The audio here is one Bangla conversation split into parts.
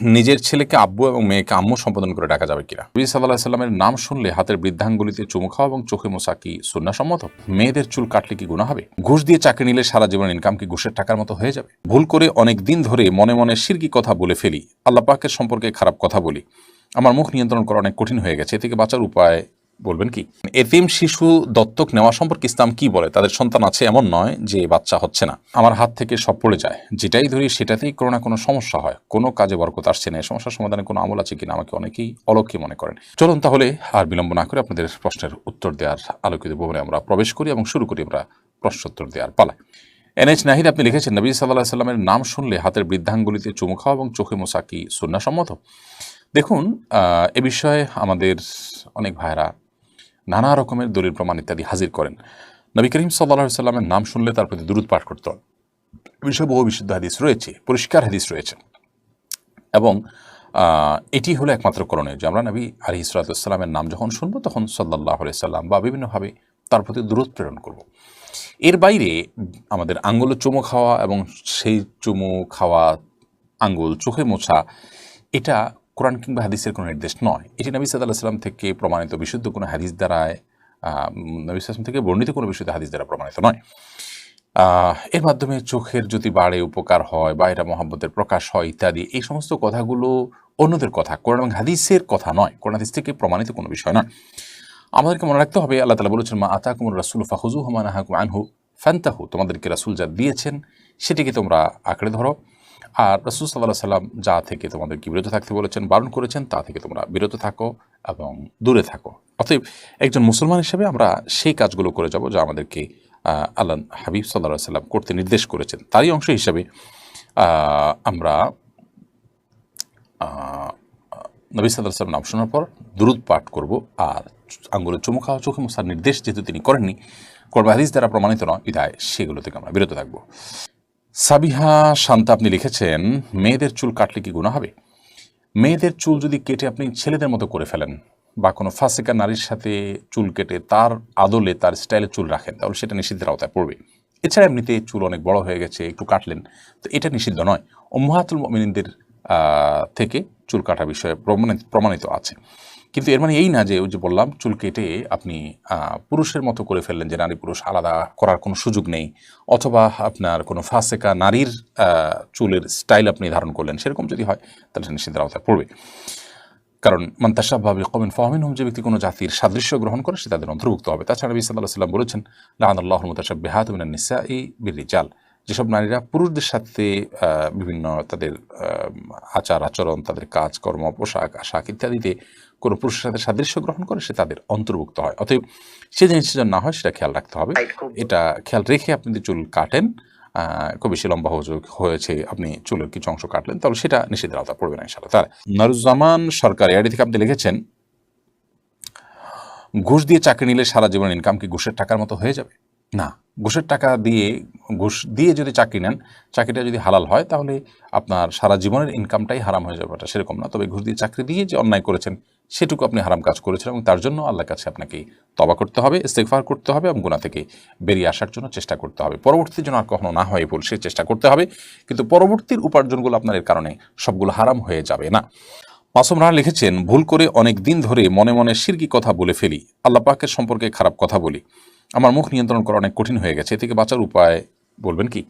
নিজের ছেলেকে আব্বু এবং মেয়েকে আম্মু সম্বোধন করে ডাকা যাবে কিনা? নবী সাল্লাহ সাল্লামের নাম শুনলে হাতের বৃদ্ধাঙ্গুলিতে চুমু খাওয়া এবং চোখে মোশা কি সুন্নাসম্মত মেয়েদের চুল কাটলে কি গুণা হবে? ঘুষ দিয়ে চাকরি নিলে সারা জীবন ইনকাম কি ঘুষের টাকার মতো হয়ে যাবে? ভুল করে অনেক দিন ধরে মনে মনে সিরকি কথা বলে ফেলি। আল্লাহ পাকের সম্পর্কে খারাপ কথা বলি। আমার মুখ নিয়ন্ত্রণ করা অনেক কঠিন হয়ে গেছে। এ থেকে বাঁচার উপায় বলবেন কি? এতিম শিশু দত্তক নেওয়া সম্পর্কে ইসলাম কি বলে? তাদের সন্তান আছে এমন নয় যে বাচ্চা হচ্ছে না। আমার হাত থেকে সব পড়ে যায়। যেটাই ধরি সেটাতেই কোনো না কোনো সমস্যা হয়। কোনো কাজে বরকত আসছে না। সমস্যার সমাধানে কোনো আমল আছে কিনা আমাকে অনেকেই অলক্ষী মনে করেন। চলুন তাহলে আর বিলম্ব না করে আপনাদের প্রশ্নের উত্তর দেওয়ার আলোকিত ভবনে আমরা প্রবেশ করি এবং শুরু করি আমরা প্রশ্নোত্তর দেওয়ার পালা এনএচ নাহিদ, আপনি লিখেছেন, নবী সাল্লাহ সাল্লামের নাম শুনলে হাতের বৃদ্ধাঙ্গুলিতে চুমু খাওয়া এবং চোখে মোছা কি সুন্নাসম্মত। দেখুন এ বিষয়ে আমাদের অনেক ভাইরা নানা রকমের দলিল, প্রমাণ ইত্যাদি হাজির করেন। নবী করিম সাল্লাহ সাল্লামের নাম শুনলে তার প্রতি দূরত পাঠ করতে বিষয়ে বহু বিশুদ্ধ হাদিস রয়েছে, পরিষ্কার হাদিস রয়েছে। এবং এটি হলো একমাত্র করণীয় যে আমরা নবী আলী ইসরাতামের নাম যখন শুনব তখন সাল্লাহ সাল্লাম বা বিভিন্নভাবে তার প্রতি দূরত প্রেরণ করব। এর বাইরে আমাদের আঙ্গুলে চুমু খাওয়া এবং সেই চুমু খাওয়া আঙ্গুল চোখে মোছা, এটা কোরআন কিংবা হাদিসের কোনো নির্দেশ নয়। এটি নবী সাল্লাহ সাল্লাম থেকে প্রমাণিত, বিশুদ্ধ কোনো হাদিস দ্বারায় নবী সাল্লাম থেকে বর্ণিত কোনো বিশুদ্ধ হাদিস দ্বারা প্রমাণিত নয়। এর মাধ্যমে চোখের যদি বাড়ে, উপকার হয়, বা এটা মহাব্বতের প্রকাশ হয় ইত্যাদি, এই সমস্ত কথাগুলো অন্যদের কথা। কোরআন এবং হাদিসের কথা নয়। কোরআন হাদিস থেকে প্রমাণিত কোনো বিষয় নয়। আমাদেরকে মনে রাখতে হবে, আল্লাহ তালা বলেছেন, মা আতা কুমুর রাসুল ফাহুজু হমান আহাকুম আনহু ফ্যান্তাহু তোমাদেরকে রাসুল যা দিয়েছেন, সেটিকে তোমরা আঁকড়ে ধরো। আর রসুল সাল্লাহ সাল্লাম যা থেকে তোমাদেরকে বিরত থাকতে বলেছেন, বারণ করেছেন, তা থেকে তোমরা বিরত থাকো এবং দূরে থাকো। অতএব একজন মুসলমান হিসেবে আমরা সেই কাজগুলো করে যাব যা আমাদেরকে আল্লাহ হাবিব সাল্লাহ সাল্লাম করতে নির্দেশ করেছেন। তারই অংশ হিসাবে আমরা নবী সাল্লাহ সাল্লাম নাম শোনার পর দুরুদ পাঠ করব আর আঙ্গুলে চুমু খাওয়া, চোখে মশার নির্দেশ যেহেতু তিনি করেননি করবে হাদিস দ্বারা প্রমাণিত নয়, বিধায় সেগুলো থেকে আমরা বিরত থাকব। সাবিহা শান্তা, আপনি লিখেছেন, মেয়েদের চুল কাটলে কি গুণা হবে? মেয়েদের চুল যদি কেটে আপনি ছেলেদের মতো করে ফেলেন, বা কোনো ফাসিকা নারীর সাথে চুল কেটে তার আদলে, তার স্টাইলে চুল রাখেন, তাহলে সেটা নিষিদ্ধের আওতায় পড়বে। এছাড়া এমনিতে চুল অনেক বড় হয়ে গেছে, একটু কাটলেন, তো এটা নিষিদ্ধ নয়। ওম্মাহাতুল মমিনদের থেকে চুল কাটা বিষয়ে প্রমাণিত আছে। কিন্তু এর মানে এই না যে ওই যে বললাম, চুল কেটে আপনি পুরুষের মতো করে ফেললেন যে নারী পুরুষ আলাদা করার কোনো সুযোগ নেই, অথবা আপনার কোনো ফাসেকা নারীর চুলের স্টাইল আপনি ধারণ করলেন, সেরকম যদি হয়, তাহলে সেটা নিষিদ্ধের আওতায় পড়বে। কারণ মন্তাসাভাবে কমেন ফাহমিন হুম যে ব্যক্তি কোনো জাতির সাদৃশ্য গ্রহণ করে, সে তাদের অন্তর্ভুক্ত হবে। তাছাড়া নবী সাল্লাহ সাল্লাম বলেছেন লাহান আল্লাহ মুতাসাবিহাত মিনান নিসা ই বিরিজাল যেসব নারীরা পুরুষদের সাথে বিভিন্ন তাদের আচার আচরণ তাদের কাজকর্ম পোশাক আশাক ইত্যাদিতে কোনো পুরুষের সাথে সাদৃশ্য গ্রহণ করে সে তাদের অন্তর্ভুক্ত হয়। অতএব সে জিনিসটা যেন না হয় সেটা খেয়াল রাখতে হবে। এটা খেয়াল রেখে আপনি যদি চুল কাটেন আহ, খুব বেশি লম্বা হয়ে- হয়েছে আপনি চুলের কিছু অংশ কাটলেন তাহলে সেটা নিষেধের আওতা পড়বে না ইনশাল্লাহ তার নারুজ্জামান সরকার এআডি থেকে আপনি লিখেছেন ঘুষ দিয়ে চাকরি নিলে সারা জীবন ইনকাম কি ঘুষের টাকার মতো হয়ে যাবে? না, ঘুষের টাকা দিয়ে, ঘুষ দিয়ে যদি চাকরি নেন, চাকরিটা যদি হালাল হয়, তাহলে আপনার সারা জীবনের ইনকামটাই হারাম হয়ে যাবে। সেরকম না। তবে ঘুষ দিয়ে চাকরি দিয়ে যে অন্যায় করেছেন, সেটুকু আপনি হারাম কাজ করেছেন এবং তার জন্য আল্লাহর কাছে আপনাকে তবা করতে হবে, ইস্তেগফার করতে হবে এবং গুণা থেকে বেরিয়ে আসার জন্য চেষ্টা করতে হবে। পরবর্তীতে যেন আর কখনো না হয় ভুল সে চেষ্টা করতে হবে, কিন্তু পরবর্তীর উপার্জনগুলো আপনার এর কারণে সবগুলো হারাম হয়ে যাবে না। মাসুম রাহা লিখেছেন, ভুল করে অনেক দিন ধরে মনে মনে সিরকি কথা বলে ফেলি। আল্লাহ পাকের সম্পর্কে খারাপ কথা বলি। আমার মুখ নিয়ন্ত্রণ করা অনেক কঠিন হয়ে গেছে এ থেকে বাঁচার উপায় বলবেন কি?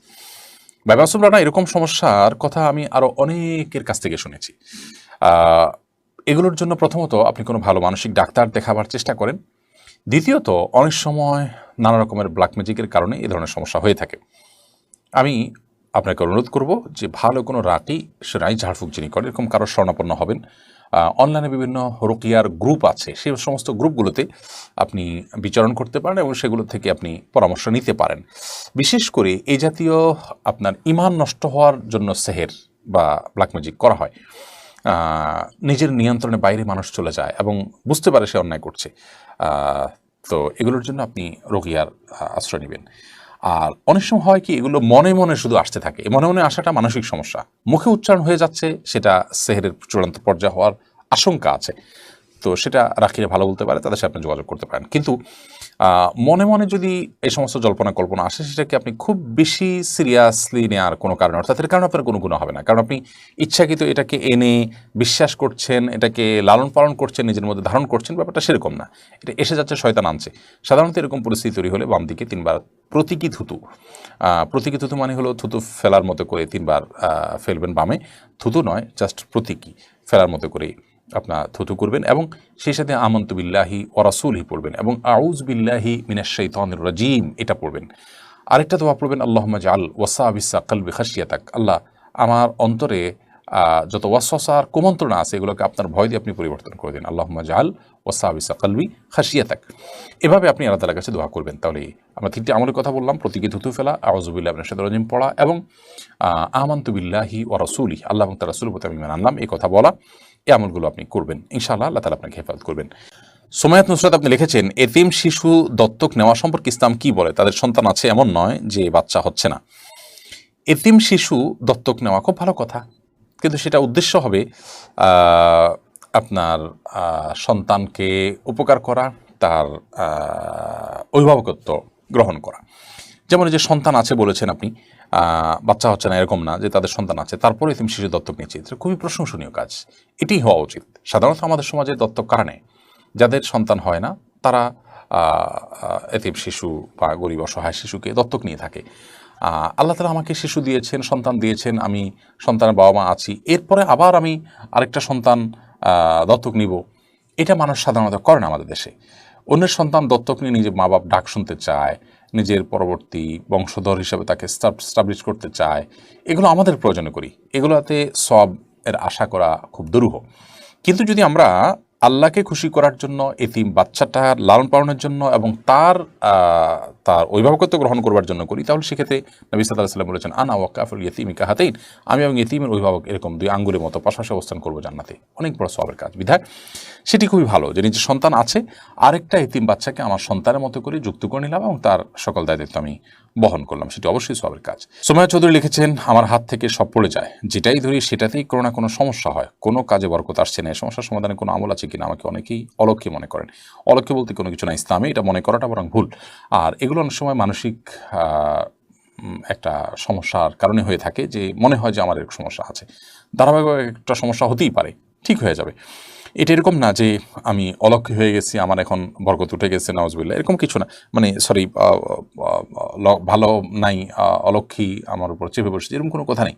ভাই মাসুম রানা এরকম সমস্যার কথা আমি আরও অনেকের কাছ থেকে শুনেছি। এগুলোর জন্য প্রথমত আপনি কোনো ভালো মানসিক ডাক্তার দেখাবার চেষ্টা করেন। দ্বিতীয়ত, অনেক সময় নানা রকমের ব্ল্যাক ম্যাজিকের কারণে এ ধরনের সমস্যা হয়ে থাকে। আমি আপনাকে অনুরোধ করব যে ভালো কোনো রাকি সেরাই ঝাড়ফুঁক যিনি করেন, এরকম কারও স্বর্ণাপন্ন হবেন। অনলাইনে বিভিন্ন রোকিয়ার গ্রুপ আছে। সেই সমস্ত গ্রুপগুলোতে আপনি বিচরণ করতে পারেন এবং সেগুলো থেকে আপনি পরামর্শ নিতে পারেন। বিশেষ করে এই জাতীয় আপনার ইমান নষ্ট হওয়ার জন্য সেহের বা ব্ল্যাক ম্যাজিক করা হয়। নিজের নিয়ন্ত্রণে বাইরে মানুষ চলে যায় এবং বুঝতে পারে সে অন্যায় করছে। তো এগুলোর জন্য আপনি রোগিয়ার আশ্রয় নেবেন। আর অনেক সময় হয় কি, এগুলো মনে মনে শুধু আসতে থাকে। মনে মনে আসাটা মানসিক সমস্যা। মুখে উচ্চারণ হয়ে যাচ্ছে, সেটা সেহেরের চূড়ান্ত পর্যায়ে হওয়ার আশঙ্কা আছে। তো সেটা রাখিয়ে ভালো বলতে পারে, তাদের সাথে আপনি যোগাযোগ করতে পারেন। কিন্তু মনে মনে যদি এই সমস্ত জল্পনা কল্পনা আসে, সেটাকে আপনি খুব বেশি সিরিয়াসলি নেওয়ার কোনো কারণ, অর্থাৎ এর কারণে আপনার কোনো গুণ হবে না। কারণ আপনি ইচ্ছাকৃত এটাকে এনে বিশ্বাস করছেন, এটাকে লালন পালন করছেন, নিজের মধ্যে ধারণ করছেন, ব্যাপারটা সেরকম না। এটা এসে যাচ্ছে শয়তান আনছে। সাধারণত এরকম পরিস্থিতি তৈরি হলে বাম দিকে তিনবার প্রতীকী থুতু প্রতীকী থুতু মানে হলো থুতু ফেলার মতো করে তিনবার ফেলবেন বামে। থুতু নয় জাস্ট প্রতীকী ফেলার মতো করে আপনার থুতু করবেন এবং সেই সাথে আমন্ত বিল্লাহি ওরাসুলহি পড়বেন এবং আউজ বিল্লাহি মিনাশাইতানির রাজিম এটা পড়বেন। আরেকটা দোয়া পড়বেন আল্লাহ জাল ওয়াসা বিসা কালবি খাসিয়াতাক আল্লাহ আমার অন্তরে যত ওয়াসওয়াসার কুমন্ত্রণা আছে, এগুলোকে আপনার ভয় দিয়ে আপনি পরিবর্তন করে দিন। আল্লাহ জাল ওয়াসা বিসা কালবি খাসিয়াতাক এভাবে আপনি আল্লাহ তালার কাছে দোয়া করবেন। তাহলে আমরা তিনটি আমলের কথা বললাম, প্রতীকী থুতু ফেলা আউজুবিল্লাহ আপনার সাথে রাজিম পড়া এবং আমান্তু বিল্লাহি রসুলি আল্লাহ এবং তার রসুলের প্রতি আমি আনলাম। এই কথা বলা এই আমলগুলো আপনি করবেন। ইনশাআল্লাহ আল্লাহ তালা আপনাকে হেফাজত করবেন। সোমায়াত নুসরাত আপনি লিখেছেন, এতিম শিশু দত্তক নেওয়া সম্পর্কে ইসলাম কি বলে? তাদের সন্তান আছে এমন নয় যে বাচ্চা হচ্ছে না। এতিম শিশু দত্তক নেওয়া খুব ভালো কথা। কিন্তু সেটা উদ্দেশ্য হবে আপনার সন্তানকে উপকার করা, তার অভিভাবকত্ব গ্রহণ করা। যেমন যে সন্তান আছে বলেছেন আপনি বাচ্চা হচ্ছে না, এরকম না যে তাদের সন্তান আছে। তারপরে এতিম শিশু দত্তক নিয়েছে এটা খুবই প্রশংসনীয় কাজ। এটি হওয়া উচিত। সাধারণত আমাদের সমাজে দত্তক কারণে যাদের সন্তান হয় না, তারা এতিম শিশু বা গরিব অসহায় শিশুকে দত্তক নিয়ে থাকে। আল্লাহ তালা আমাকে শিশু দিয়েছেন, সন্তান দিয়েছেন, আমি সন্তানের বাবা মা আছি। এরপরে আবার আমি আরেকটা সন্তান দত্তক নিব। এটা মানুষ সাধারণত করে না আমাদের দেশে। অন্যের সন্তান দত্তক নিয়ে নিজের মা বাপ ডাক শুনতে চায় নিজের পরবর্তী বংশধর হিসেবে তাকে স্টাবলিশ করতে চায়, এগুলো আমাদের প্রয়োজনে করি। এগুলোতে সব এর আশা করা খুব দুরূহ। কিন্তু যদি আমরা আল্লাহকে খুশি করার জন্য, এতিম বাচ্চাটার লালন পালনের জন্য এবং তার তার অভিভাবকত্ব গ্রহণ করবার জন্য করি, তাহলে সেক্ষেত্রে নবী সাল্লাহ সাল্লাম বলেছেন, আনা ওয়াকাফুল ইয়েতিমি কাহাতেইন। আমি এবং ইতিমের অভিভাবক এরকম দুই আঙ্গুলের মতো পাশাপাশি অবস্থান করব জান্নাতে। অনেক বড় সবের কাজ, বিধায় সেটি খুবই ভালো যে নিজের সন্তান আছে, আরেকটা এতিম বাচ্চাকে আমার সন্তানের মতো করে যুক্ত করে নিলাম এবং তার সকল দায়িত্ব আমি বহন করলাম, সেটি অবশ্যই সবের কাজ। সোমায়া চৌধুরী লিখেছেন, আমার হাত থেকে সব পড়ে যায়। যেটাই ধরি, সেটাতেই কোনো না কোনো সমস্যা হয়। কোনো কাজে বরকত আসছে না। এই সমস্যার সমাধানে কোনো আমল আছে কিনা আমাকে অনেকেই অলক্ষ্যে মনে করেন। অলক্ষ্যে বলতে কোনো কিছু না ইসলামে এটা মনে করাটা বরং ভুল। আর এগুলো অনেক সময় মানসিক একটা সমস্যার কারণে হয়ে থাকে যে মনে হয় যে আমার এরকম সমস্যা আছে। ধারাবাহিক একটা সমস্যা হতেই পারে। ঠিক হয়ে যাবে। এটা এরকম না যে আমি অলক্ষ্য হয়ে গেছি, আমার এখন বরকত উঠে গেছে নওয়াজবিল্লা এরকম কিছু না। মানে সরি ভালো নাই অলক্ষী আমার উপর চেপে বসেছে, এরকম কোনো কথা নেই।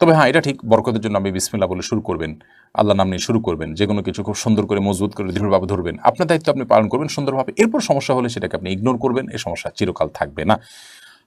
তবে হ্যাঁ এটা ঠিক, বরকতের জন্য আপনি বিসমিল্লা বলে শুরু করবেন। আল্লাহ নাম নিয়ে শুরু করবেন, যে কোনো কিছু খুব সুন্দর করে মজবুত করে দৃঢ়ভাবে ধরবেন। আপনার দায়িত্ব আপনি পালন করবেন সুন্দরভাবে। এরপর সমস্যা হলে সেটাকে আপনি ইগনোর করবেন এই সমস্যা চিরকাল থাকবে না।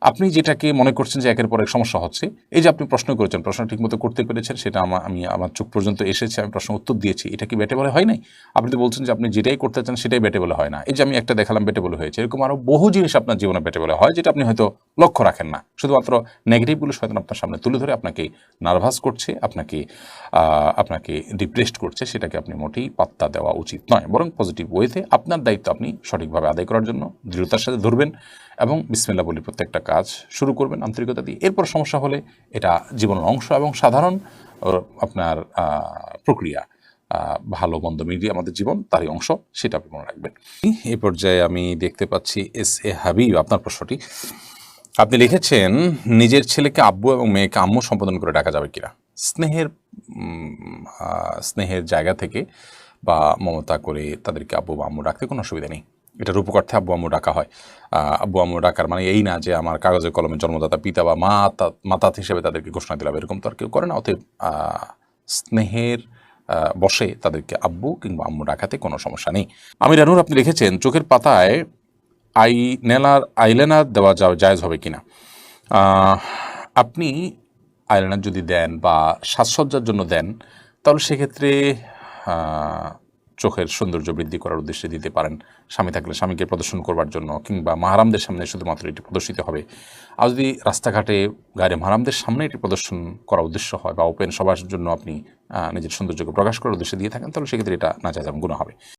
আপনি যেটাকে মনে করছেন যে একের পর এক সমস্যা হচ্ছে, এই যে আপনি প্রশ্ন করেছেন, প্রশ্ন ঠিকমতো করতে পেরেছেন, সেটা আমার আমি আমার চোখ পর্যন্ত এসেছে, আমি প্রশ্ন উত্তর দিয়েছি, এটা কি বেটে বলে হয় নাই? আপনি তো বলছেন যে আপনি যেটাই করতে চান সেটাই বেটে বলে হয় না। এই যে আমি একটা দেখালাম বেটে বলে হয়েছে, এরকম আরও বহু জিনিস আপনার জীবনে বেটে বলে হয়, যেটা আপনি হয়তো লক্ষ্য রাখেন না। শুধুমাত্র নেগেটিভগুলো হয়তো আপনার সামনে তুলে ধরে আপনাকে নার্ভাস করছে, আপনাকে আপনাকে ডিপ্রেসড করছে, সেটাকে আপনি মোটেই পাত্তা দেওয়া উচিত নয়। বরং পজিটিভ ওয়েতে আপনার দায়িত্ব আপনি সঠিকভাবে আদায় করার জন্য, দৃঢ়তার সাথে ধরবেন এবং বিসমিল্লা বলে প্রত্যেকটা কাজ শুরু করবেন আন্তরিকতা দিয়ে। এরপর সমস্যা হলে এটা জীবনের অংশ এবং সাধারণ আপনার প্রক্রিয়া। ভালো মন্দ মিলিয়ে আমাদের জীবন তারই অংশ, সেটা আপনি মনে রাখবেন। এই পর্যায়ে আমি দেখতে পাচ্ছি এস এ হাবিব, আপনার প্রশ্নটি। আপনি লিখেছেন, নিজের ছেলেকে আব্বু এবং মেয়েকে আম্মু সম্বোধন করে ডাকা যাবে কিনা? স্নেহের স্নেহের জায়গা থেকে বা মমতা করে তাদেরকে আব্বু বা আম্মু ডাকতে কোনো অসুবিধা নেই। এটা রূপকার্থে আব্বু আম্মু ডাকা হয়। আব্বু আম্মু ডাকার মানে এই না যে আমার কাগজে কলমে জন্মদাতা পিতা বা মা মাতাত হিসেবে তাদেরকে ঘোষণা দিলাম, এরকম তো আর কেউ করে না। অতএব স্নেহের বসে তাদেরকে আব্বু কিংবা আম্মু ডাকাতে কোনো সমস্যা নেই। আমি রানুর আপনি লিখেছেন, চোখের পাতায় আইনেলার আইলাইনার দেওয়া যা- জায়েজ হবে কি না আপনি আইলাইনার যদি দেন বা সাজসজ্জার জন্য দেন, তাহলে সেক্ষেত্রে চোখের সৌন্দর্য বৃদ্ধি করার উদ্দেশ্যে দিতে পারেন। স্বামী থাকলে স্বামীকে প্রদর্শন করবার জন্য কিংবা মাহারামদের সামনে শুধুমাত্র এটি প্রদর্শিত হবে। আর যদি রাস্তাঘাটে গাড়ি মাহারামদের সামনে এটি প্রদর্শন করার উদ্দেশ্য হয় বা ওপেন সবার জন্য আপনি নিজের সৌন্দর্যকে প্রকাশ করার উদ্দেশ্যে দিয়ে থাকেন, তাহলে সেক্ষেত্রে এটা না যায় গুণ হবে।